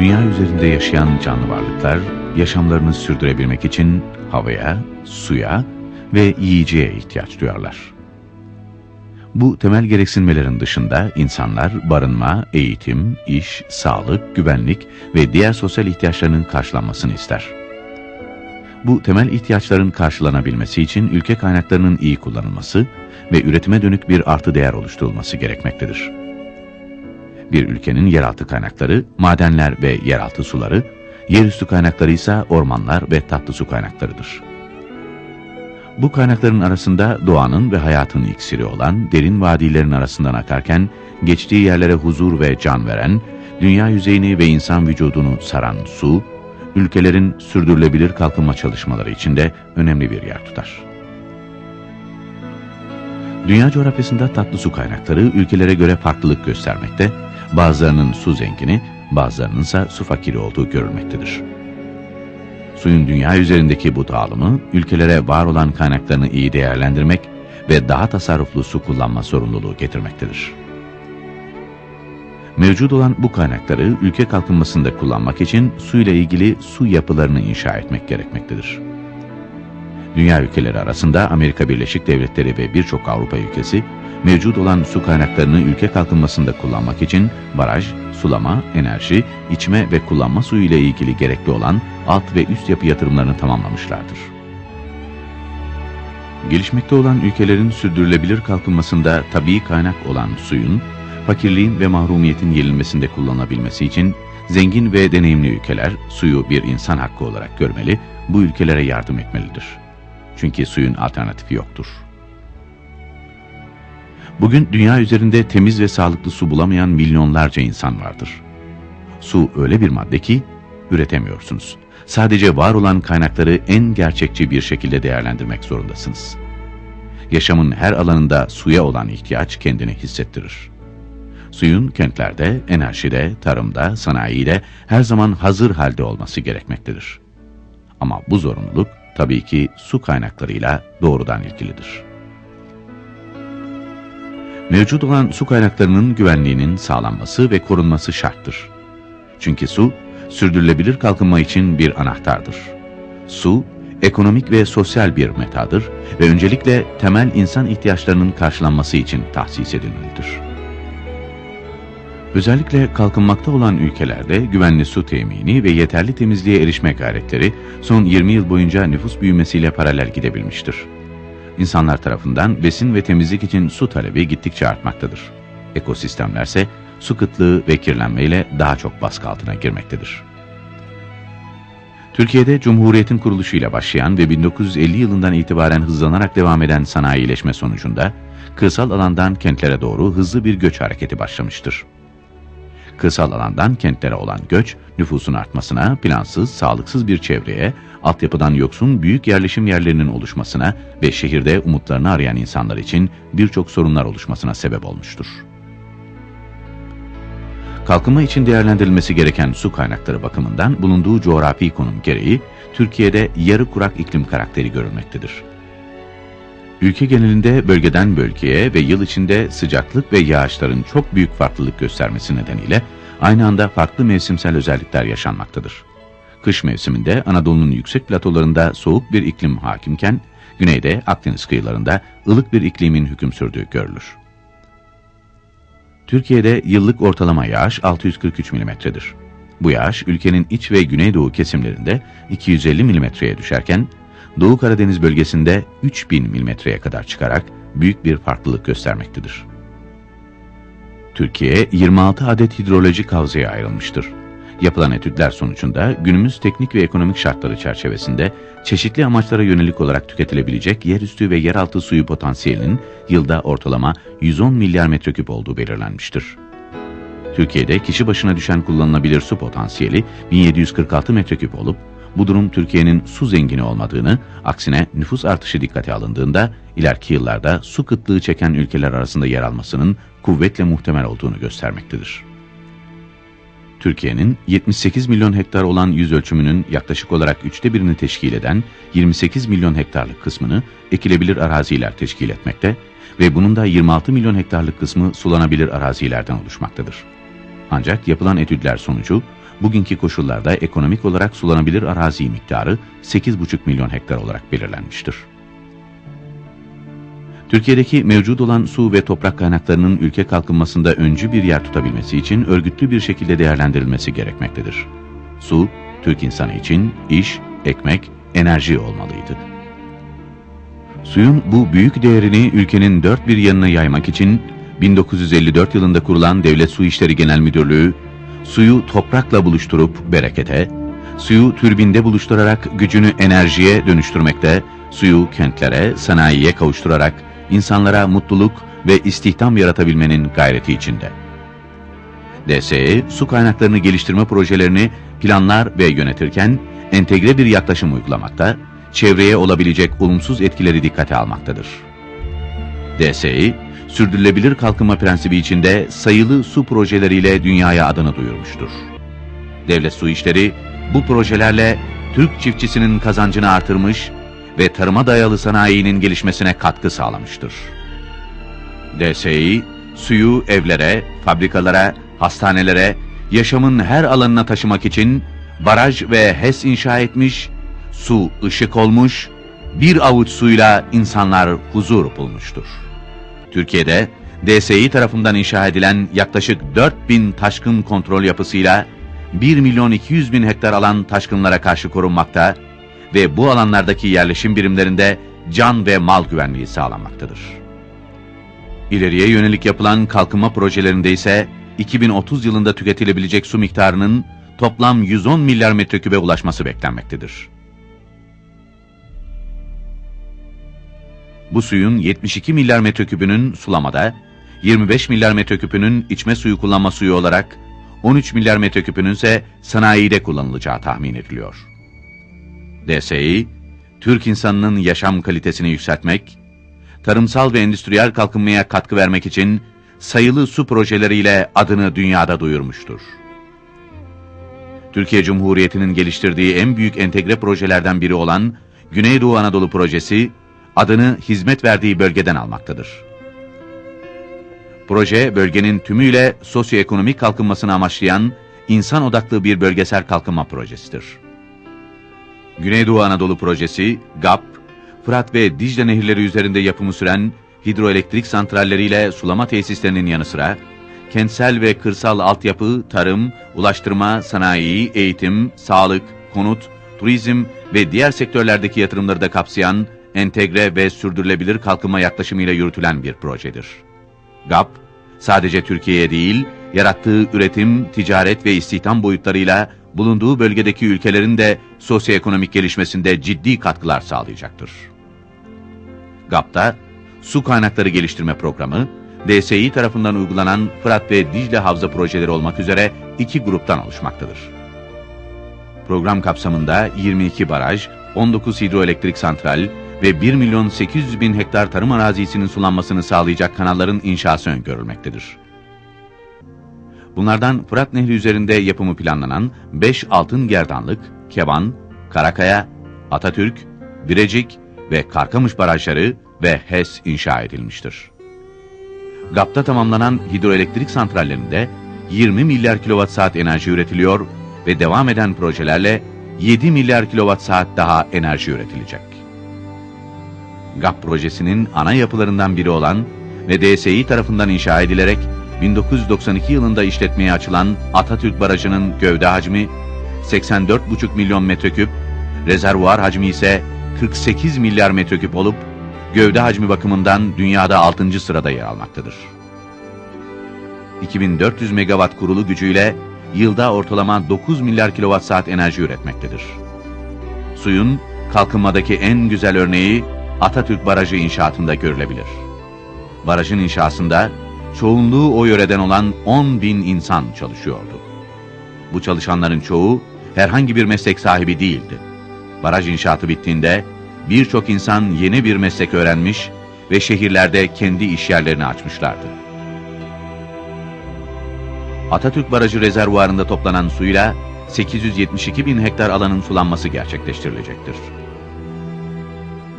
Dünya üzerinde yaşayan canlı varlıklar yaşamlarını sürdürebilmek için havaya, suya ve yiyeceğe ihtiyaç duyarlar. Bu temel gereksinmelerin dışında insanlar barınma, eğitim, iş, sağlık, güvenlik ve diğer sosyal ihtiyaçlarının karşılanmasını ister. Bu temel ihtiyaçların karşılanabilmesi için ülke kaynaklarının iyi kullanılması ve üretime dönük bir artı değer oluşturulması gerekmektedir. Bir ülkenin yeraltı kaynakları, madenler ve yeraltı suları, yerüstü kaynakları ise ormanlar ve tatlı su kaynaklarıdır. Bu kaynakların arasında doğanın ve hayatın iksiri olan derin vadilerin arasından akarken, geçtiği yerlere huzur ve can veren, dünya yüzeyini ve insan vücudunu saran su, ülkelerin sürdürülebilir kalkınma çalışmaları içinde önemli bir yer tutar. Dünya coğrafyasında tatlı su kaynakları ülkelere göre farklılık göstermekte, bazılarının su zengini, bazılarının ise su fakiri olduğu görülmektedir. Suyun dünya üzerindeki bu dağılımı, ülkelere var olan kaynaklarını iyi değerlendirmek ve daha tasarruflu su kullanma sorumluluğu getirmektedir. Mevcut olan bu kaynakları ülke kalkınmasında kullanmak için su ile ilgili su yapılarını inşa etmek gerekmektedir. Dünya ülkeleri arasında Amerika Birleşik Devletleri ve birçok Avrupa ülkesi mevcut olan su kaynaklarını ülke kalkınmasında kullanmak için baraj, sulama, enerji, içme ve kullanma suyu ile ilgili gerekli olan alt ve üst yapı yatırımlarını tamamlamışlardır. Gelişmekte olan ülkelerin sürdürülebilir kalkınmasında tabii kaynak olan suyun, fakirliğin ve mahrumiyetin yenilmesinde kullanılabilmesi için zengin ve deneyimli ülkeler suyu bir insan hakkı olarak görmeli, bu ülkelere yardım etmelidir. Çünkü suyun alternatifi yoktur. Bugün dünya üzerinde temiz ve sağlıklı su bulamayan milyonlarca insan vardır. Su öyle bir madde ki üretemiyorsunuz. Sadece var olan kaynakları en gerçekçi bir şekilde değerlendirmek zorundasınız. Yaşamın her alanında suya olan ihtiyaç kendini hissettirir. Suyun kentlerde, enerjide, tarımda, sanayide her zaman hazır halde olması gerekmektedir. Ama bu zorunluluk tabii ki su kaynaklarıyla doğrudan ilgilidir. Mevcut olan su kaynaklarının güvenliğinin sağlanması ve korunması şarttır. Çünkü su, sürdürülebilir kalkınma için bir anahtardır. Su, ekonomik ve sosyal bir metadır ve öncelikle temel insan ihtiyaçlarının karşılanması için tahsis edilmelidir. Özellikle kalkınmakta olan ülkelerde güvenli su temini ve yeterli temizliğe erişme gayretleri son 20 yıl boyunca nüfus büyümesiyle paralel gidebilmiştir. İnsanlar tarafından besin ve temizlik için su talebi gittikçe artmaktadır. Ekosistemlerse su kıtlığı ve kirlenmeyle daha çok baskı altına girmektedir. Türkiye'de Cumhuriyet'in kuruluşuyla başlayan ve 1950 yılından itibaren hızlanarak devam eden sanayileşme sonucunda kırsal alandan kentlere doğru hızlı bir göç hareketi başlamıştır. Kırsal alandan kentlere olan göç, nüfusun artmasına, plansız, sağlıksız bir çevreye, altyapıdan yoksun büyük yerleşim yerlerinin oluşmasına ve şehirde umutlarını arayan insanlar için birçok sorunlar oluşmasına sebep olmuştur. Kalkınma için değerlendirilmesi gereken su kaynakları bakımından bulunduğu coğrafi konum gereği Türkiye'de yarı kurak iklim karakteri görülmektedir. Ülke genelinde bölgeden bölgeye ve yıl içinde sıcaklık ve yağışların çok büyük farklılık göstermesi nedeniyle aynı anda farklı mevsimsel özellikler yaşanmaktadır. Kış mevsiminde Anadolu'nun yüksek platolarında soğuk bir iklim hakimken, güneyde Akdeniz kıyılarında ılık bir iklimin hüküm sürdüğü görülür. Türkiye'de yıllık ortalama yağış 643 mm'dir. Bu yağış ülkenin iç ve güneydoğu kesimlerinde 250 mm'ye düşerken, Doğu Karadeniz bölgesinde 3000 mm'ye kadar çıkarak büyük bir farklılık göstermektedir. Türkiye 26 adet hidrolojik havzaya ayrılmıştır. Yapılan etütler sonucunda günümüz teknik ve ekonomik şartları çerçevesinde çeşitli amaçlara yönelik olarak tüketilebilecek yerüstü ve yeraltı suyu potansiyelinin yılda ortalama 110 milyar metreküp olduğu belirlenmiştir. Türkiye'de kişi başına düşen kullanılabilir su potansiyeli 1746 metreküp olup bu durum Türkiye'nin su zengini olmadığını, aksine nüfus artışı dikkate alındığında ileriki yıllarda su kıtlığı çeken ülkeler arasında yer almasının kuvvetle muhtemel olduğunu göstermektedir. Türkiye'nin 78 milyon hektar olan yüz ölçümünün yaklaşık olarak üçte birini teşkil eden 28 milyon hektarlık kısmını ekilebilir araziler teşkil etmekte ve bunun da 26 milyon hektarlık kısmı sulanabilir arazilerden oluşmaktadır. Ancak yapılan etütler sonucu bugünkü koşullarda ekonomik olarak sulanabilir arazi miktarı 8,5 milyon hektar olarak belirlenmiştir. Türkiye'deki mevcut olan su ve toprak kaynaklarının ülke kalkınmasında öncü bir yer tutabilmesi için örgütlü bir şekilde değerlendirilmesi gerekmektedir. Su, Türk insanı için iş, ekmek, enerji olmalıydı. Suyun bu büyük değerini ülkenin dört bir yanına yaymak için 1954 yılında kurulan Devlet Su İşleri Genel Müdürlüğü, suyu toprakla buluşturup berekete, suyu türbinde buluşturarak gücünü enerjiye dönüştürmekte, suyu kentlere, sanayiye kavuşturarak insanlara mutluluk ve istihdam yaratabilmenin gayreti içinde. DSE, su kaynaklarını geliştirme projelerini planlar ve yönetirken entegre bir yaklaşım uygulamakta, çevreye olabilecek olumsuz etkileri dikkate almaktadır. DSE, sürdürülebilir kalkınma prensibi içinde sayılı su projeleriyle dünyaya adını duyurmuştur. Devlet Su İşleri bu projelerle Türk çiftçisinin kazancını artırmış ve tarıma dayalı sanayinin gelişmesine katkı sağlamıştır. DSİ, suyu evlere, fabrikalara, hastanelere, yaşamın her alanına taşımak için baraj ve HES inşa etmiş, su ışık olmuş, bir avuç suyla insanlar huzur bulmuştur. Türkiye'de DSİ tarafından inşa edilen yaklaşık 4000 taşkın kontrol yapısıyla 1 milyon 200 bin hektar alan taşkınlara karşı korunmakta ve bu alanlardaki yerleşim birimlerinde can ve mal güvenliği sağlanmaktadır. İleriye yönelik yapılan kalkınma projelerinde ise 2030 yılında tüketilebilecek su miktarının toplam 110 milyar metrekübe ulaşması beklenmektedir. Bu suyun 72 milyar metrekübünün sulamada, 25 milyar metreküpünün içme suyu kullanma suyu olarak, 13 milyar metreküpünün ise sanayide kullanılacağı tahmin ediliyor. DSİ, Türk insanının yaşam kalitesini yükseltmek, tarımsal ve endüstriyel kalkınmaya katkı vermek için sayılı su projeleriyle adını dünyada duyurmuştur. Türkiye Cumhuriyeti'nin geliştirdiği en büyük entegre projelerden biri olan Güneydoğu Anadolu Projesi, adını hizmet verdiği bölgeden almaktadır. Proje, bölgenin tümüyle sosyoekonomik kalkınmasını amaçlayan insan odaklı bir bölgesel kalkınma projesidir. Güneydoğu Anadolu Projesi, GAP, Fırat ve Dicle nehirleri üzerinde yapımı süren hidroelektrik santralleriyle sulama tesislerinin yanı sıra, kentsel ve kırsal altyapı, tarım, ulaştırma, sanayi, eğitim, sağlık, konut, turizm ve diğer sektörlerdeki yatırımları da kapsayan entegre ve sürdürülebilir kalkınma yaklaşımıyla yürütülen bir projedir. GAP, sadece Türkiye'ye değil, yarattığı üretim, ticaret ve istihdam boyutlarıyla bulunduğu bölgedeki ülkelerin de sosyoekonomik gelişmesinde ciddi katkılar sağlayacaktır. GAP'ta su kaynakları geliştirme programı, DSİ tarafından uygulanan Fırat ve Dicle Havza projeleri olmak üzere iki gruptan oluşmaktadır. Program kapsamında 22 baraj, 19 hidroelektrik santral ve 1 milyon 800 bin hektar tarım arazisinin sulanmasını sağlayacak kanalların inşası öngörülmektedir. Bunlardan Fırat Nehri üzerinde yapımı planlanan 5 altın gerdanlık, Keban, Karakaya, Atatürk, Birecik ve Karkamış barajları ve HES inşa edilmiştir. GAP'ta tamamlanan hidroelektrik santrallerinde 20 milyar kilowatt saat enerji üretiliyor ve devam eden projelerle 7 milyar kilowatt saat daha enerji üretilecek. GAP projesinin ana yapılarından biri olan ve DSİ tarafından inşa edilerek 1992 yılında işletmeye açılan Atatürk Barajı'nın gövde hacmi 84,5 milyon metreküp, rezervuar hacmi ise 48 milyar metreküp olup gövde hacmi bakımından dünyada 6. sırada yer almaktadır. 2400 megawatt kurulu gücüyle yılda ortalama 9 milyar kilowatt saat enerji üretmektedir. Suyun kalkınmadaki en güzel örneği Atatürk Barajı inşaatında görülebilir. Barajın inşasında çoğunluğu o yöreden olan 10 bin insan çalışıyordu. Bu çalışanların çoğu herhangi bir meslek sahibi değildi. Baraj inşaatı bittiğinde birçok insan yeni bir meslek öğrenmiş ve şehirlerde kendi işyerlerini açmışlardı. Atatürk Barajı rezervuarında toplanan suyla 872 bin hektar alanın sulanması gerçekleştirilecektir.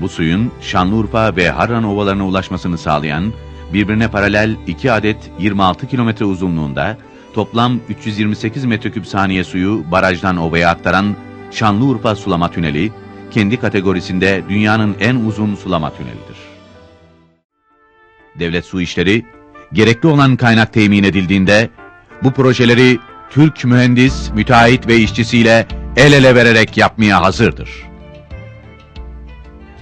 Bu suyun Şanlıurfa ve Harran ovalarına ulaşmasını sağlayan birbirine paralel iki adet 26 kilometre uzunluğunda toplam 328 metreküp saniye suyu barajdan ovaya aktaran Şanlıurfa Sulama Tüneli, kendi kategorisinde dünyanın en uzun sulama tünelidir. Devlet Su İşleri, gerekli olan kaynak temin edildiğinde, bu projeleri Türk mühendis, müteahhit ve işçisiyle el ele vererek yapmaya hazırdır.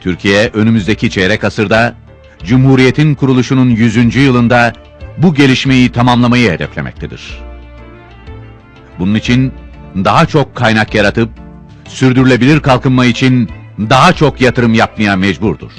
Türkiye önümüzdeki çeyrek asırda Cumhuriyet'in kuruluşunun 100. yılında bu gelişmeyi tamamlamayı hedeflemektedir. Bunun için daha çok kaynak yaratıp sürdürülebilir kalkınma için daha çok yatırım yapmaya mecburdur.